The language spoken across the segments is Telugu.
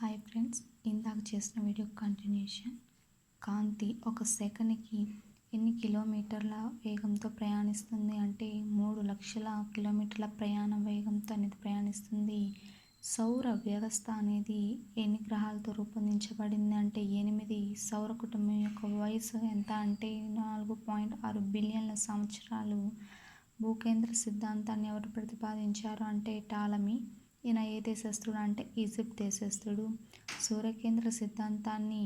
హాయ్ ఫ్రెండ్స్ ఇందాక చేసిన వీడియో కంటిన్యూషన్ కాంతి ఒక సెకన్కి ఎన్ని కిలోమీటర్ల వేగంతో ప్రయాణిస్తుంది అంటే మూడు లక్షల కిలోమీటర్ల ప్రయాణ వేగంతో అనేది ప్రయాణిస్తుంది. సౌర వ్యవస్థ అనేది ఎన్ని గ్రహాలతో రూపొందించబడింది అంటే ఎనిమిది సౌర కుటుంబం యొక్క వయసు ఎంత అంటే నాలుగు పాయింట్ ఆరు బిలియన్ల సంవత్సరాలు. భూకేంద్ర సిద్ధాంతాన్ని ఎవరు ప్రతిపాదించారు అంటే టాలమీ ఈయన ఏ దేశస్థుడు అంటే ఈజిప్ట్ దేశస్థుడు. సూర్యకేంద్ర సిద్ధాంతాన్ని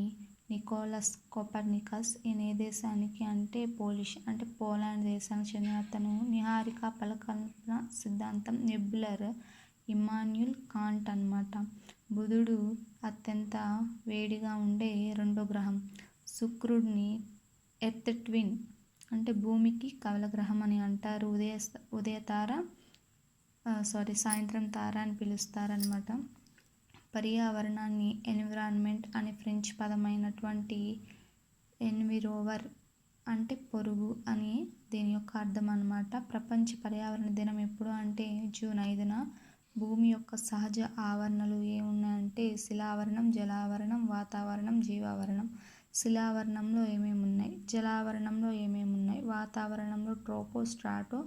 నికోలస్ కోపర్నికస్ ఈయన ఏ దేశానికి అంటే పోలిష్ అంటే పోలాండ్ దేశానికి చెందిన అతను. నిహారిక పలకల్పన సిద్ధాంతం నెబ్యులర్ ఇమాన్యుల్ కాంట్ అనమాట బుధుడు అత్యంత వేడిగా ఉండే రెండో గ్రహం. శుక్రుడిని ఎర్త్ ట్విన్ అంటే భూమికి కవల గ్రహం అని అంటారు. ఉదయ ఉదయతార సారీ సాయంత్రం తార అని పిలుస్తారనమాట పర్యావరణాన్ని ఎన్విరాన్మెంట్ అనే ఫ్రెంచ్ పదమైనటువంటి ఎన్విరోవర్ అంటే పొరుగు అని దీని యొక్క అర్థం అనమాట ప్రపంచ పర్యావరణ దినం ఎప్పుడు అంటే జూన్ ఐదున భూమి యొక్క సహజ ఆవరణలు ఏమున్నాయంటే శిలావరణం జలావరణం వాతావరణం జీవావరణం. శిలావరణంలో ఏమేమి ఉన్నాయి జలావరణంలో ఏమేమి ఉన్నాయి వాతావరణంలో ట్రోపో స్ట్రాటో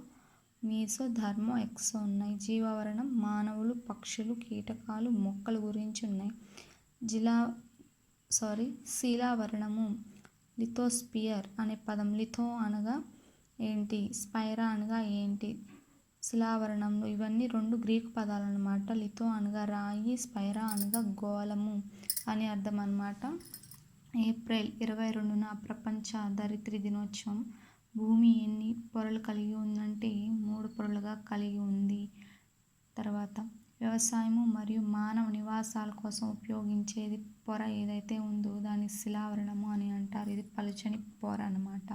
మీసో ధర్మో ఎక్సో ఉన్నాయి. జీవావరణం మానవులు పక్షులు కీటకాలు మొక్కల గురించి ఉన్నాయి. జిలా సారీ శిలావరణము లిథోస్పియర్ అనే పదం. లిథో అనగా ఏంటి? స్పైరా అనగా ఏంటి? శిలావరణంలో ఇవన్నీ రెండు గ్రీకు పదాలు అనమాట లిథో అనగా రాయి స్పైరా అనగా గోళము అని అర్థం అనమాట ఏప్రిల్ ఇరవై రెండున ప్రపంచ ధరిత్రి దినోత్సవం. భూమి ఎన్ని పొరలు కలిగి ఉందంటే మూడు పొరలుగా కలిగి ఉంది. తర్వాత వ్యవసాయము మరియు మానవ నివాసాల కోసం ఉపయోగించేది పొర ఏదైతే ఉందో దాన్ని శిలావరణము అని అంటారు. ఇది పలుచని పొర అనమాట